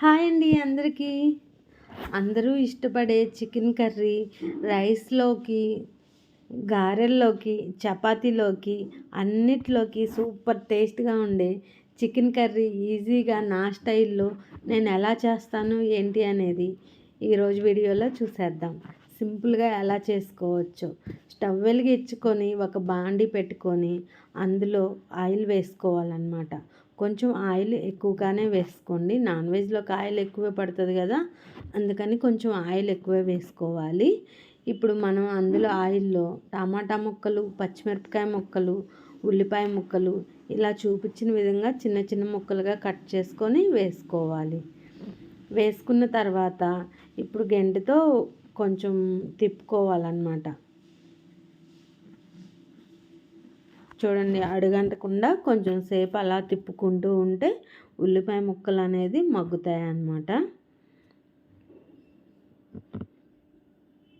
Hi అండి అందరికీ. అందరూ ఇష్టపడే చికెన్ కర్రీ రైస్లోకి గారెల్లోకి చపాతీలోకి అన్నిట్లోకి సూపర్ టేస్ట్గా ఉండే చికెన్ కర్రీ ఈజీగా నా స్టైల్లో నేను ఎలా చేస్తాను ఏంటి అనేది ఈరోజు వీడియోలో చూసేద్దాం. సింపుల్గా ఎలా చేసుకోవచ్చు. స్టవ్ వెలిగించుకొని ఒక బాండి పెట్టుకొని అందులో ఆయిల్ వేసుకోవాలన్నమాట. కొంచెం ఆయిల్ ఎక్కువగానే వేసుకోండి. నాన్ వెజ్లోకి ఆయిల్ ఎక్కువే పడుతుంది కదా అందుకని కొంచెం ఆయిల్ ఎక్కువే వేసుకోవాలి. ఇప్పుడు మనం అందులో ఆయిల్లో టమాటా ముక్కలు పచ్చిమిరపకాయ ముక్కలు ఉల్లిపాయ ముక్కలు ఇలా చూపించిన విధంగా చిన్న చిన్న ముక్కలుగా కట్ చేసుకొని వేసుకోవాలి. వేసుకున్న తర్వాత ఇప్పుడు గెంటతో కొంచెం తిప్పుకోవాలన్నమాట. చూడండి అడుగంటకుండా కొంచెం సేపు అలా తిప్పుకుంటూ ఉంటే ఉల్లిపాయ ముక్కలు అనేది మగ్గుతాయి అన్నమాట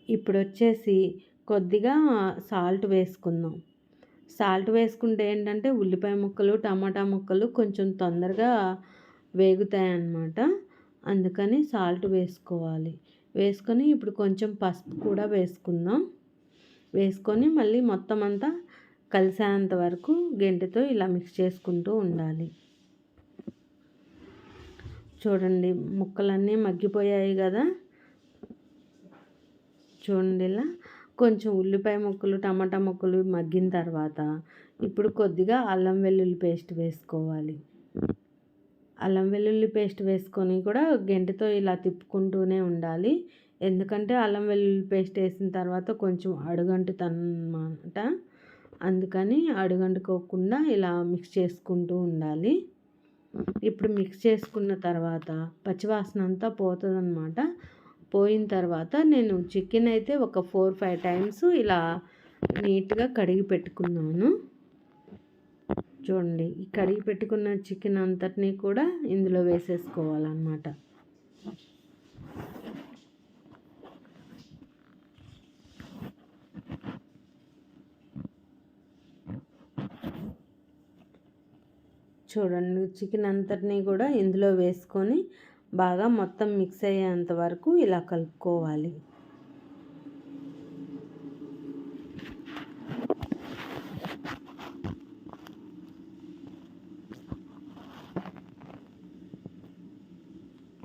ఇప్పుడు వచ్చేసి కొద్దిగా సాల్ట్ వేసుకుందాం. సాల్ట్ వేసుకుంటే ఏంటంటే ఉల్లిపాయ ముక్కలు టమాటా ముక్కలు కొంచెం తొందరగా వేగుతాయి అన్నమాట అందుకని సాల్ట్ వేసుకోవాలి. వేసుకొని ఇప్పుడు కొంచెం పసుపు కూడా వేసుకుందాం. వేసుకొని మళ్ళీ మొత్తం అంతా కలిసేంత వరకు గెంటెతో ఇలా మిక్స్ చేసుకుంటూ ఉండాలి. చూడండి ముక్కలన్నీ మగ్గిపోయాయి కదా. చూడండి ఇలా కొంచెం ఉల్లిపాయ ముక్కలు టమాటా ముక్కలు మగ్గిన తర్వాత ఇప్పుడు కొద్దిగా అల్లం వెల్లుల్లి పేస్ట్ వేసుకోవాలి. అల్లం వెల్లుల్లి పేస్ట్ వేసుకొని కూడా గెంటతో ఇలా తిప్పుకుంటూనే ఉండాలి. ఎందుకంటే అల్లం వెల్లుల్లి పేస్ట్ వేసిన తర్వాత కొంచెం అడుగంటుతన్నమాట. అందుకని అడుగంటుకోకుండా ఇలా మిక్స్ చేసుకుంటూ ఉండాలి. ఇప్పుడు మిక్స్ చేసుకున్న తర్వాత పచ్చివాసన అంతా పోతుందన్నమాట. పోయిన తర్వాత నేను చికెన్ అయితే ఒక ఫోర్ ఫైవ్ టైమ్స్ ఇలా నీట్గా కడిగి పెట్టుకున్నాను. చూడండి ఈ కడిగి పెట్టుకున్న చికెన్ అంతటినీ కూడా ఇందులో వేసేసుకోవాలన్నమాట. చూడండి చికెన్ అంతటినీ కూడా ఇందులో వేసుకొని బాగా మొత్తం మిక్స్ అయ్యేంత వరకు ఇలా కలుపుకోవాలి.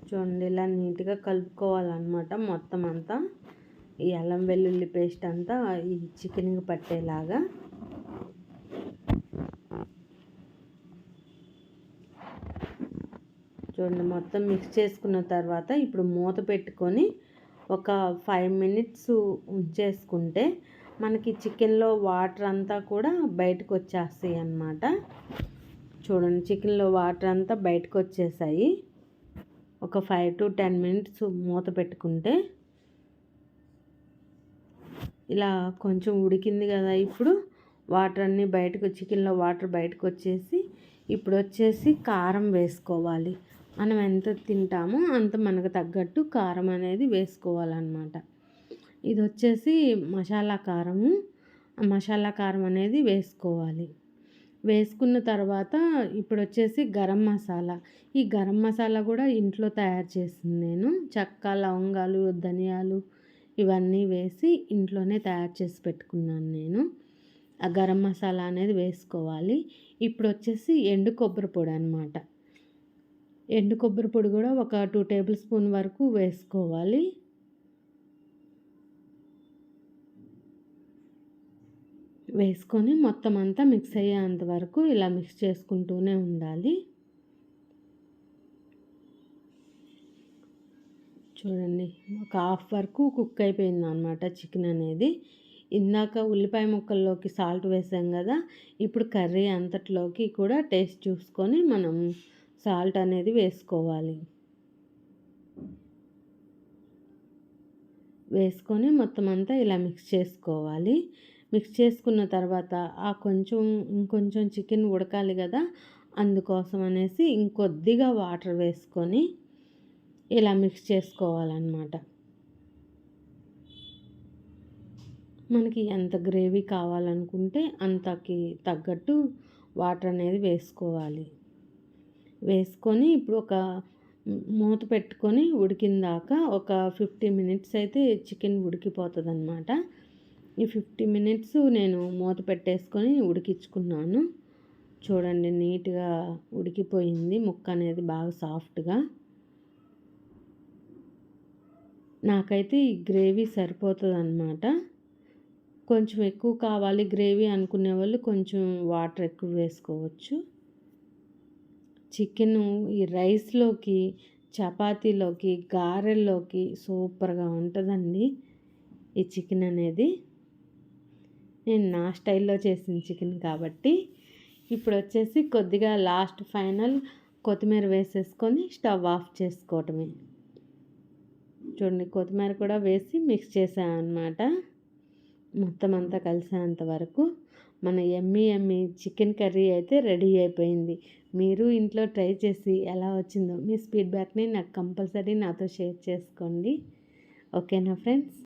చూడండి ఇలా నీట్గా కలుపుకోవాలన్నమాట మొత్తం అంతా. ఈ అల్లం వెల్లుల్లి పేస్ట్ అంతా ఈ చికెన్కి పట్టేలాగా. చూడండి మొత్తం మిక్స్ చేసుకున్న తర్వాత ఇప్పుడు మూత పెట్టుకొని ఒక ఫైవ్ మినిట్స్ ఉంచేసుకుంటే మనకి చికెన్లో వాటర్ అంతా కూడా బయటకు వచ్చేస్తాయి అన్నమాట. చూడండి చికెన్లో వాటర్ అంతా బయటకు వచ్చేసాయి ఒక ఫైవ్ టు టెన్ మినిట్స్ మూత పెట్టుకుంటే ఇలా కొంచెం ఉడికింది కదా ఇప్పుడు. వాటర్ అన్నీ బయటకు చికెన్లో వాటర్ బయటకు వచ్చేసి ఇప్పుడు వచ్చేసి కారం వేసుకోవాలి. మనం ఎంత తింటామో అంత మనకు తగ్గట్టు కారం అనేది వేసుకోవాలన్నమాట. ఇది వచ్చేసి మసాలా కారము. మసాలా కారం అనేది వేసుకోవాలి. వేసుకున్న తర్వాత ఇప్పుడు వచ్చేసి గరం మసాలా. ఈ గరం మసాలా కూడా ఇంట్లో తయారు చేసింది నేను. చెక్క లవంగాలు ధనియాలు ఇవన్నీ వేసి ఇంట్లోనే తయారు చేసి పెట్టుకున్నాను నేను. ఆ గరం మసాలా అనేది వేసుకోవాలి. ఇప్పుడు వచ్చేసి ఎండు కొబ్బరి పొడి అనమాట ఎండు కొబ్బరి పొడి కూడా ఒక టూ టేబుల్ స్పూన్ వరకు వేసుకోవాలి. వేసుకొని మొత్తం అంతా మిక్స్ అయ్యేంత వరకు ఇలా మిక్స్ చేసుకుంటూనే ఉండాలి. చూడండి ఒక హాఫ్ వరకు కుక్ అయిపోయింది అనమాట చికెన్ అనేది. ఇందాక ఉల్లిపాయ ముక్కల్లోకి సాల్ట్ వేసాం కదా ఇప్పుడు కర్రీ అంతట్లోకి కూడా టేస్ట్ చూసుకొని మనం సాల్ట్ అనేది వేసుకోవాలి. వేసుకొని మొత్తం అంతా ఇలా మిక్స్ చేసుకోవాలి. మిక్స్ చేసుకున్న తర్వాత ఆ కొంచెం ఇంకొంచెం చికెన్ ఉడకాలి కదా అందుకోసం అనేసి ఇంకొద్దిగా వాటర్ వేసుకొని ఇలా మిక్స్ చేసుకోవాలన్నమాట. మనకి ఎంత గ్రేవీ కావాలనుకుంటే అంతకి తగ్గట్టు వాటర్ అనేది వేసుకోవాలి. వేసుకొని ఇప్పుడు ఒక మూత పెట్టుకొని ఉడికిందాక ఒక ఫిఫ్టీ మినిట్స్ అయితే చికెన్ ఉడికిపోతుంది అనమాట ఈ ఫిఫ్టీ మినిట్స్ నేను మూత పెట్టేసుకొని ఉడికించుకున్నాను. చూడండి నీట్గా ఉడికిపోయింది. ముక్క అనేది బాగా సాఫ్ట్గా. నాకైతే ఈ గ్రేవీ సరిపోతుంది అనమాట కొంచెం ఎక్కువ కావాలి గ్రేవీ అనుకునే వాళ్ళు కొంచెం వాటర్ ఎక్కువ వేసుకోవచ్చు. చికెను ఈ రైస్లోకి చపాతీలోకి గారెల్లోకి సూపర్గా ఉంటుందండి. ఈ చికెన్ అనేది నేను నా స్టైల్లో చేసిన చికెన్ కాబట్టి ఇప్పుడు వచ్చేసి కొద్దిగా లాస్ట్ ఫైనల్ కొత్తిమీర వేసేసుకొని స్టవ్ ఆఫ్ చేసుకోవటమే. చూడండి కొత్తిమీర కూడా వేసి మిక్స్ చేసాను అనమాట మొత్తం అంతా కలిసేంత వరకు మన ఎమ్మి ఎమ్మి చికెన్ కర్రీ అయితే రెడీ అయిపోయింది. మీరు ఇంట్లో ట్రై చేసి ఎలా వచ్చిందో మీ ఫీడ్బ్యాక్ని నాకు కంపల్సరీ నాతో షేర్ చేసుకోండి. ఓకేనా ఫ్రెండ్స్?